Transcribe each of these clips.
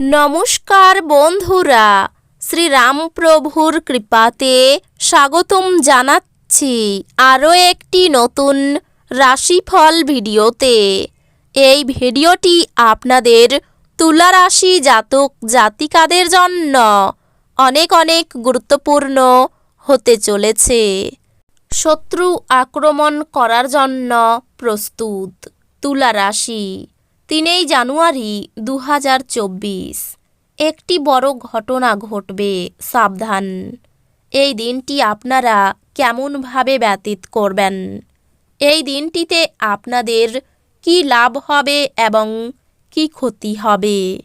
নমস্কার বন্ধুরা, শ্রীরামপ্রভুর কৃপাতে স্বাগতম জানাচ্ছি আরও একটি নতুন রাশিফল ভিডিওতে। এই ভিডিওটি আপনাদের তুলা রাশি জাতক জাতিকাদের জন্য অনেক অনেক গুরুত্বপূর্ণ হতে চলেছে। শত্রু আক্রমণ করার জন্য প্রস্তুত তুলা রাশি তিনই জানুয়ারি দু হাজার চব্বিশ। একটি বড় ঘটনা ঘটবে, সাবধান। এই দিনটি আপনারা কেমনভাবে ব্যতীত করবেন? এই দিনটিতে আপনাদের কি লাভ হবে এবং কি ক্ষতি হবে?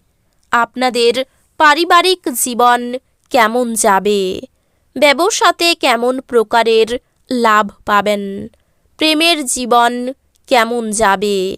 আপনাদের পারিবারিক জীবন কেমন যাবে? ব্যবসাতে কেমন প্রকারের লাভ পাবেন? প্রেমের জীবন কেমন যাবে?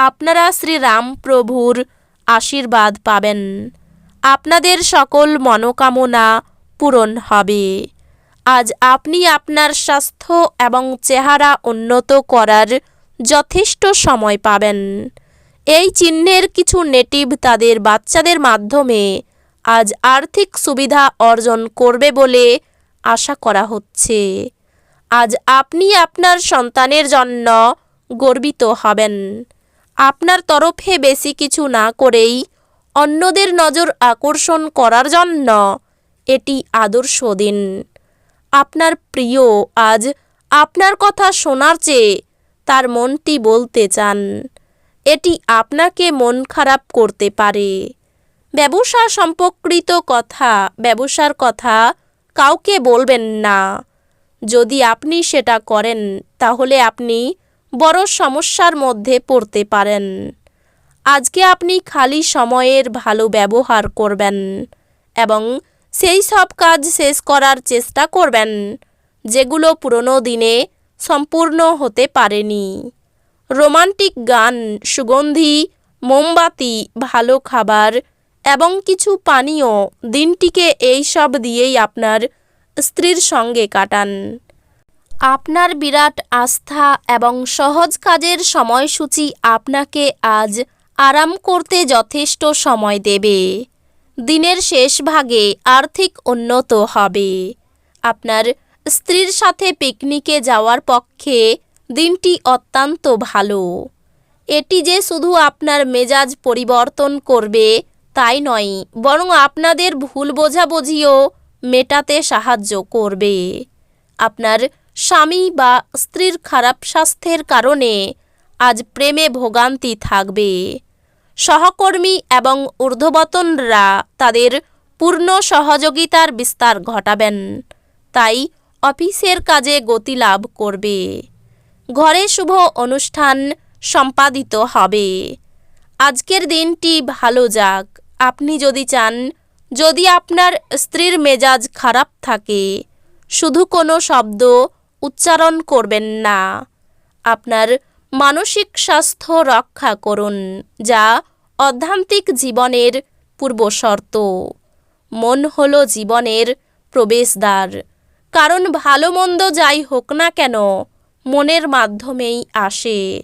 আপনারা শ্রীরাম প্রভুর আশীর্বাদ পাবেন। আপনাদের সকল মনোকামনা পূরণ হবে। আজ আপনি আপনার স্বাস্থ্য এবং চেহারা উন্নত করার যথেষ্ট সময় পাবেন। এই চিহ্নের কিছু নেটিভ তাদের বাচ্চাদের মাধ্যমে আজ আর্থিক সুবিধা অর্জন করবে বলে আশা করা হচ্ছে। আজ আপনি আপনার সন্তানের জন্য গর্বিত হবেন। আপনার তরফে বেশি কিছু না করেই অন্যদের নজর আকর্ষণ করার জন্য এটি আদর্শ দিন। আপনার প্রিয় আজ আপনার কথা শোনার চেয়ে তার মনটি বলতে চান। এটি আপনাকে মন খারাপ করতে পারে। ব্যবসা সম্পর্কিত কথা, ব্যবসার কথা কাউকে বলবেন না। যদি আপনি সেটা করেন, তাহলে আপনি বড় সমস্যার মধ্যে পড়তে পারেন। আজকে আপনি খালি সময়ের ভালো ব্যবহার করবেন এবং সেই সব কাজ শেষ করার চেষ্টা করবেন, যেগুলো পুরনো দিনে সম্পূর্ণ হতে পারেনি। রোমান্টিক গান, সুগন্ধি, মোমবাতি, ভালো খাবার এবং কিছু পানীয় দিনটিকে এই সব দিয়েই আপনার স্ত্রীর সঙ্গে কাটান। আপনার বিরাট আস্থা এবং সহজ কাজের সময়সূচি আপনাকে আজ আরাম করতে যথেষ্ট সময় দেবে। দিনের শেষ ভাগে আর্থিক উন্নত হবে। আপনার স্ত্রীর সাথে পিকনিকে যাওয়ার পক্ষে দিনটি অত্যন্ত ভালো। এটি যে শুধু আপনার মেজাজ পরিবর্তন করবে তাই নয়, বরং আপনাদের ভুল বোঝাবুঝিও মেটাতে সাহায্য করবে। আপনার স্বামী বা স্ত্রীর খারাপ স্বাস্থ্যের কারণে আজ প্রেমে ভোগান্তি থাকবে। সহকর্মী এবং ঊর্ধ্ববতনরা তাদের পূর্ণ সহযোগিতার বিস্তার ঘটাবেন। তাই অফিসের কাজে গতি লাভ করবে। ঘরে শুভ অনুষ্ঠান সম্পাদিত হবে। আজকের দিনটি ভালো যাক। আপনি যদি চান, যদি আপনার স্ত্রীর মেজাজ খারাপ থাকে, শুধু কোনো শব্দ উচ্চারণ করবেন না। আপনার মানসিক স্বাস্থ্য রক্ষা করুন, যা অধ্যান্তিক জীবনের পূর্বশর্ত। মন হল জীবনের প্রবেশদ্বার। কারণ ভালো মন্দ যাই হোক না কেন, মনের মাধ্যমেই আসে।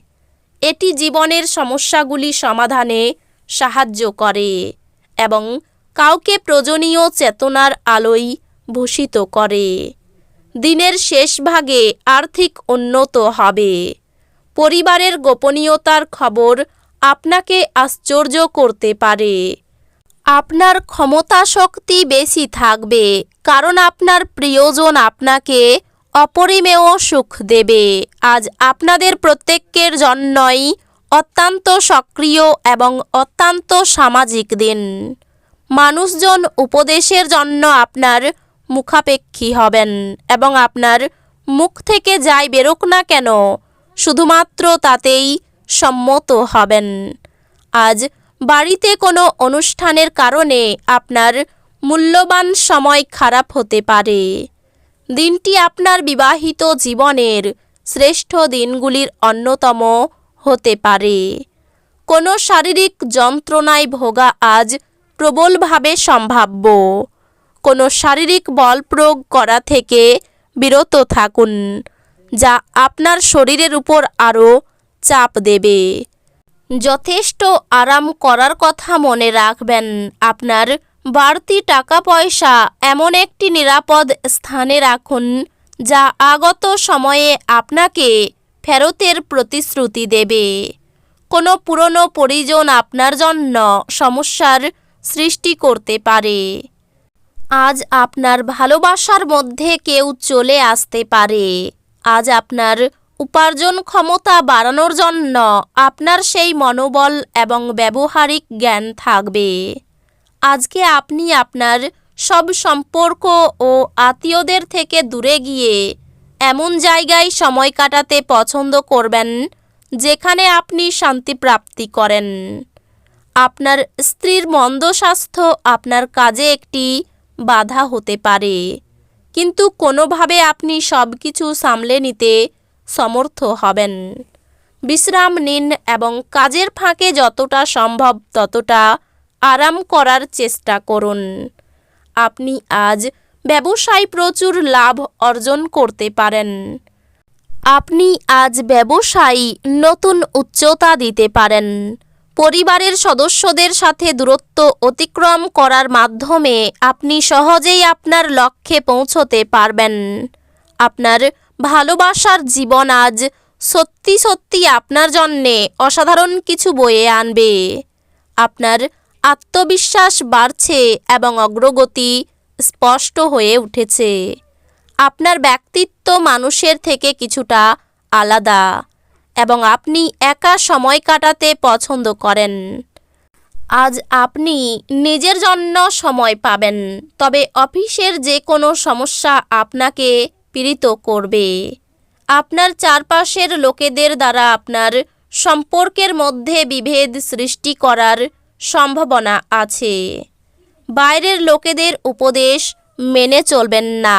এটি জীবনের সমস্যাগুলি সমাধানে সাহায্য করে এবং কাউকে প্রয়োজনীয় চেতনার আলোয় ভূষিত করে। দিনের শেষ ভাগে আর্থিক উন্নত হবে। পরিবারের গোপনীয়তার খবর আপনাকে আশ্চর্য করতে পারে। আপনার ক্ষমতা শক্তি বেশি থাকবে, কারণ আপনার প্রিয়জন আপনাকে অপরিমেয় সুখ দেবে। আজ আপনাদের প্রত্যেকের জন্যই অত্যন্ত সক্রিয় এবং অত্যন্ত সামাজিক দিন। মানুষজন উপদেশের জন্য আপনার মুখাপেক্ষী হবেন এবং আপনার মুখ থেকে যাই বেরোক না কেন, শুধুমাত্র তাতেই সম্মত হবেন। আজ বাড়িতে কোনো অনুষ্ঠানের কারণে আপনার মূল্যবান সময় খারাপ হতে পারে। দিনটি আপনার বিবাহিত জীবনের শ্রেষ্ঠ দিনগুলির অন্যতম হতে পারে। কোনো শারীরিক যন্ত্রণায় ভোগা আজ প্রবলভাবে সম্ভাব্য। কোনো শারীরিক বল প্রয়োগ করা থেকে বিরত থাকুন, যা আপনার শরীরের উপর আরও চাপ দেবে। যথেষ্ট আরাম করার কথা মনে রাখবেন, আপনার বাড়তি টাকা পয়সা এমন একটি নিরাপদ স্থানে রাখুন, যা আগত সময়ে আপনাকে ফেরতের প্রতিশ্রুতি দেবে। কোনো পুরনো পরিজন আপনার জন্য সমস্যার সৃষ্টি করতে পারে। আজ আপনার ভালোবাসার মধ্যে কেউ চলে আসতে পারে। আজ আপনার উপার্জন ক্ষমতা বাড়ানোর জন্য আপনার সেই মনোবল এবং ব্যবহারিক জ্ঞান থাকবে। আজকে আপনি আপনার সব সম্পর্ক ও আত্মীয়দের থেকে দূরে গিয়ে এমন জায়গায় সময় কাটাতে পছন্দ করবেন যেখানে আপনি শান্তি প্রাপ্তি করেন। আপনার স্ত্রীর মন্দ স্বাস্থ্য আপনার কাজে একটি বাধা হতে পারে। কিন্তু কোনোভাবে আপনি সব কিছু সামলে নিতে সমর্থ হবেন। বিশ্রাম নিন এবং কাজের ফাঁকে যতটা সম্ভব ততটা আরাম করার চেষ্টা করুন। আপনি আজ ব্যবসায় প্রচুর লাভ অর্জন করতে পারেন। আপনি আজ ব্যবসায়ী নতুন উচ্চতা দিতে পারেন। পরিবারের সদস্যদের সাথে দূরত্ব অতিক্রম করার মাধ্যমে আপনি সহজেই আপনার লক্ষ্যে পৌঁছতে পারবেন। আপনার ভালোবাসার জীবন আজ সত্যি সত্যি আপনার জন্যে অসাধারণ কিছু বয়ে আনবে। আপনার আত্মবিশ্বাস বাড়ছে এবং অগ্রগতি স্পষ্ট হয়ে উঠেছে। আপনার ব্যক্তিত্ব মানুষের থেকে কিছুটা আলাদা। এবং আপনি একা সময় কাটাতে পছন্দ করেন। আজ আপনি নিজের জন্য সময় পাবেন, তবে অফিসের যে কোনো সমস্যা আপনাকে পীড়িত করবে। আপনার চারপাশের লোকেদের দ্বারা আপনার সম্পর্কের মধ্যে বিভেদ সৃষ্টি করার সম্ভাবনা আছে। বাইরের লোকেদের উপদেশ মেনে চলবেন না।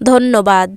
ধন্যবাদ।